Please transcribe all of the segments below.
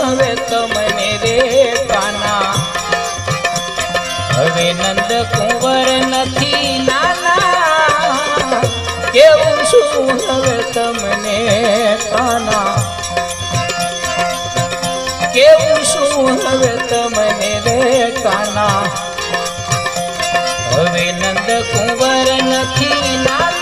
હવે તમને રે કાના હવે નંદ કુંવર નથી નાના. કેવું શું હવે તમને કાના કેવું શું હવે તમને રે કાના હવે નંદ કુંવર નથી નાના.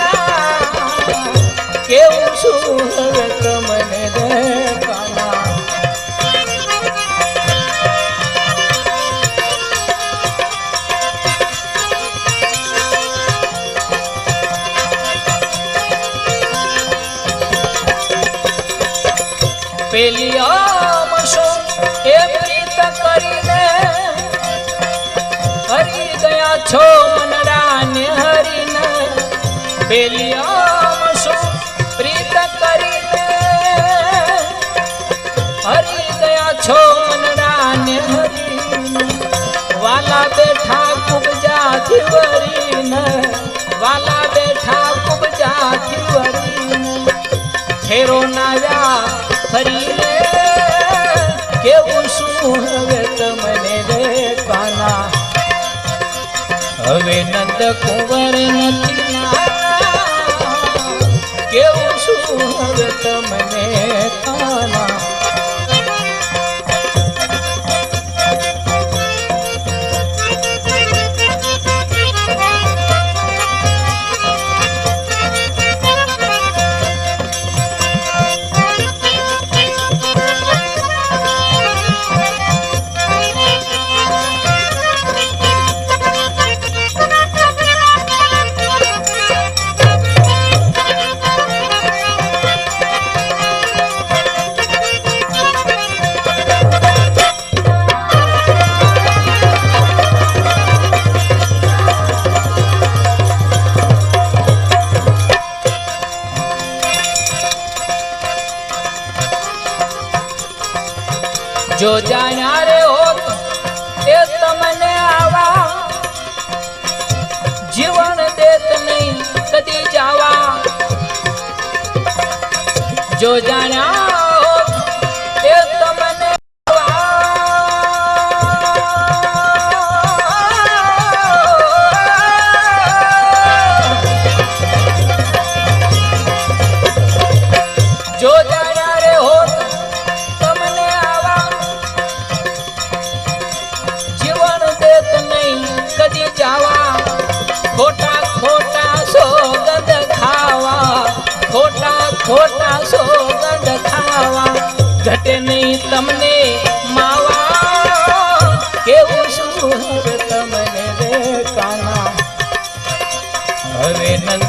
પેલી આમશો એ પ્રીત કરીને હરી ગયા છો મનડાને હરીને. પેલી આમશો પ્રીત કરીને હરી ગયા છો મનડાને હરીને. વાલા બેઠા કુબજાથી વરીને વાલા બેઠા કુબજાથી વરીને ફેરો નાવ્યા ફરીને કેવું શું હવે તમને રે કાના હવે નંદ કુંવર નથી કેવું શું હવે તમને કાના જો જાણ્યા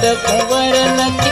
હવે નંદ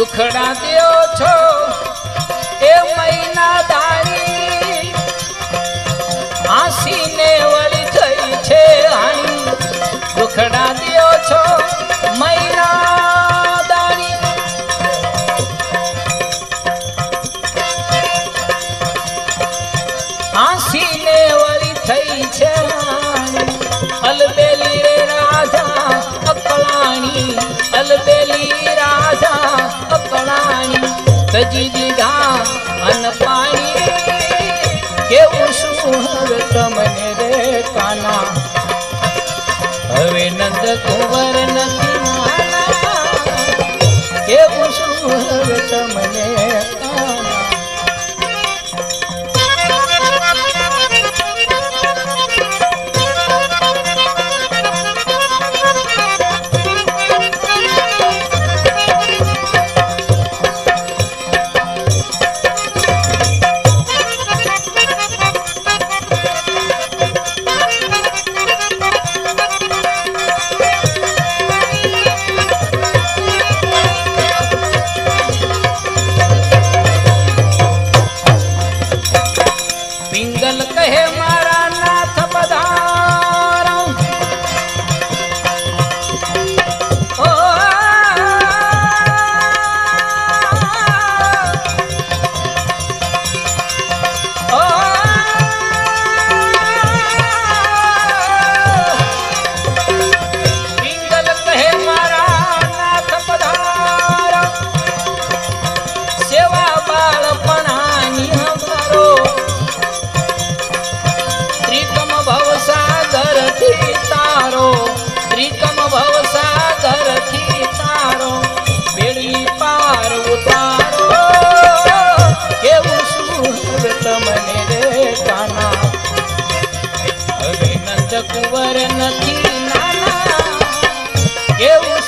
દુખડા દ્યો છો. એ મહિના દાણી હાસીને વળી થઈ છે હાણી દુખડા દ્યો છો. મહિના દાણી હાસીને વળી થઈ છે અલબેલી રે રાધા અકળાણી અલબેલી રાધા અકળાણી તજી દીધા અન પાણી. કેવું શું હવે તમને રે કાના. હવે નંદ કુંવર નથી કેવું શું હવે તમને નંદ કુંવર નથી નાના. કેવું